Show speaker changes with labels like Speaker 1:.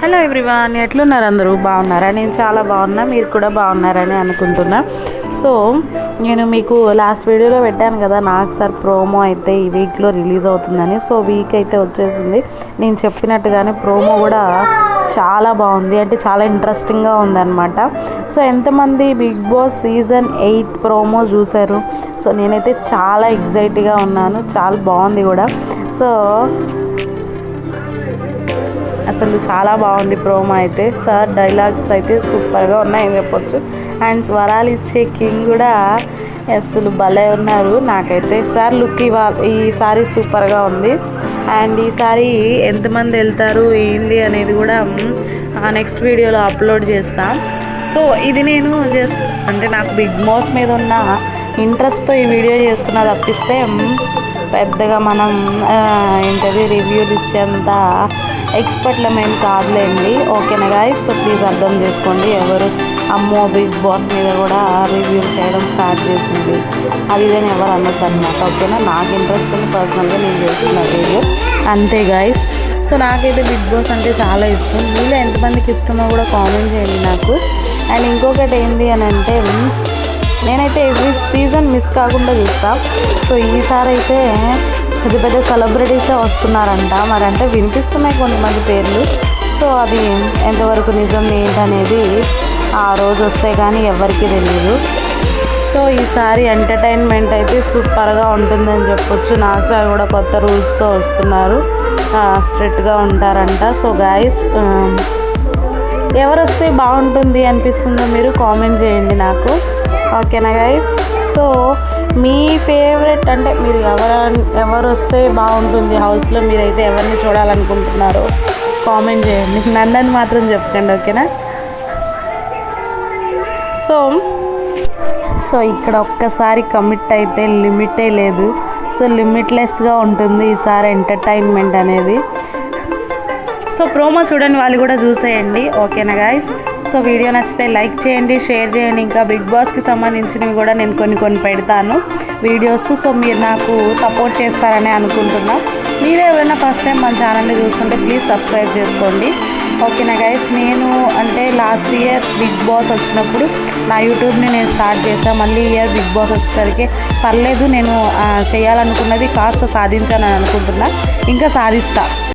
Speaker 1: Hello everyone ఎట్లున్నారు అందరూ? బాగున్నారా? నేను చాలా బాగున్నా మీరు కూడా బాగున్నారని అనుకుంటున్నా. సో నేను మీకు లాస్ట్ వీడియోలో పెట్టాను కదా నాకు సార్ ప్రోమో అయితే ఈ వీక్లో రిలీజ్ అవుతుందని. సో వీక్ అయితే వచ్చేసింది. నేను చెప్పినట్టుగానే ప్రోమో కూడా చాలా బాగుంది. అంటే చాలా ఇంట్రెస్టింగ్గా ఉందన్నమాట. సో ఎంతమంది big boss season eight promo చూశారు? సో నేనైతే చాలా ఎగ్జైట్గా ఉన్నాను. చాలా బాగుంది కూడా. సో అసలు చాలా బాగుంది ప్రోమో అయితే. సార్ డైలాగ్స్ అయితే సూపర్గా ఉన్నాయని చెప్పొచ్చు. అండ్ స్వరాలు ఇచ్చే కింగ్ కూడా అసలు భలే ఉన్నారు. నాకైతే సార్ లుక్ ఇవా ఈసారి సూపర్గా ఉంది. అండ్ ఈసారి ఎంతమంది వెళ్తారు ఏంది అనేది కూడా నెక్స్ట్ వీడియోలో అప్లోడ్ చేస్తాం. సో ఇది నేను జస్ట్ అంటే నాకు బిగ్ బాస్ మీద ఉన్న ఇంట్రెస్ట్తో ఈ వీడియో చేస్తున్నా తప్పిస్తే పెద్దగా మనం ఏంటది రివ్యూలు ఇచ్చేంత ఎక్స్పర్ట్లు మేము కాదులేండి. ఓకేనా గాయస్ సో ప్లీజ్ అర్థం చేసుకోండి. ఎవరు అమ్మో బిగ్ బాస్ మీద కూడా రివ్యూలు చేయడం స్టార్ట్ చేసింది. అది ఇదని ఎవరు అనొద్దు అనమాట ఓకేనా? నాకు ఇంట్రెస్ట్ ఉంది. పర్సనల్గా నేను చేస్తున్న రివ్యూ అంతే గాయస్ సో నాకైతే బిగ్ బాస్ అంటే చాలా ఇష్టం. మీలో ఎంతమందికి ఇష్టమో కూడా కామెంట్ చేయండి నాకు. అండ్ ఇంకొకటి ఏంటి అని అంటే నేనైతే ఎవ్రీ సీజన్ మిస్ కాకుండా చూస్తా. సో ఈసారి అయితే పెద్ద పెద్ద సెలబ్రిటీసే వస్తున్నారంట. మరి అంటే వినిపిస్తున్నాయి కొంతమంది పేర్లు. సో అది ఎంతవరకు నిజం ఏంటనేది ఆ రోజు వస్తే కానీ ఎవరికి తెలియదు సో ఈసారి ఎంటర్టైన్మెంట్ అయితే సూపర్గా ఉంటుందని చెప్పొచ్చు. నాకు సార్ కూడా కొత్త రూల్స్తో వస్తున్నారు. స్ట్రిక్ట్గా ఉంటారంట. సో గాయస్ ఎవరు వస్తే బాగుంటుంది అనిపిస్తుందో మీరు కామెంట్ చేయండి నాకు. ఓకేనా గైస్ సో మీ ఫేవరెట్ అంటే మీరు ఎవరు ఎవరు వస్తే బాగుంటుంది హౌస్లో మీరైతే ఎవరిని చూడాలనుకుంటున్నారో కామెంట్ చేయండి. నన్నని మాత్రం చెప్పకండి ఓకేనా? సో సో ఇక్కడ ఒక్కసారి కమిట్ అయితే లిమిటే లేదు. సో లిమిట్లెస్గా ఉంటుంది ఈసారి ఎంటర్టైన్మెంట్ అనేది. సో ప్రోమో చూడని వాళ్ళు కూడా చూసేయండి. ఓకేనా గాయస్ సో వీడియో నచ్చితే లైక్ చేయండి షేర్ చేయండి. ఇంకా బిగ్ బాస్కి సంబంధించినవి కూడా నేను కొన్ని కొన్ని పెడతాను వీడియోస్ సో మీరు నాకు సపోర్ట్ చేస్తారని అనుకుంటున్నా. మీరు ఎవరైనా ఫస్ట్ టైం మన ఛానల్ని చూస్తుంటే ప్లీజ్ సబ్స్క్రైబ్ చేసుకోండి. ఓకేనా గైస్ నేను అంటే లాస్ట్ ఇయర్ బిగ్ బాస్ వచ్చినప్పుడు నా యూట్యూబ్ని నేను స్టార్ట్ చేశాను మళ్ళీ ఇయర్ బిగ్ బాస్ వచ్చేసరికి పర్లేదు నేను చేయాలనుకున్నది కాస్త సాధించానని అనుకుంటున్నా. ఇంకా సాధిస్తా.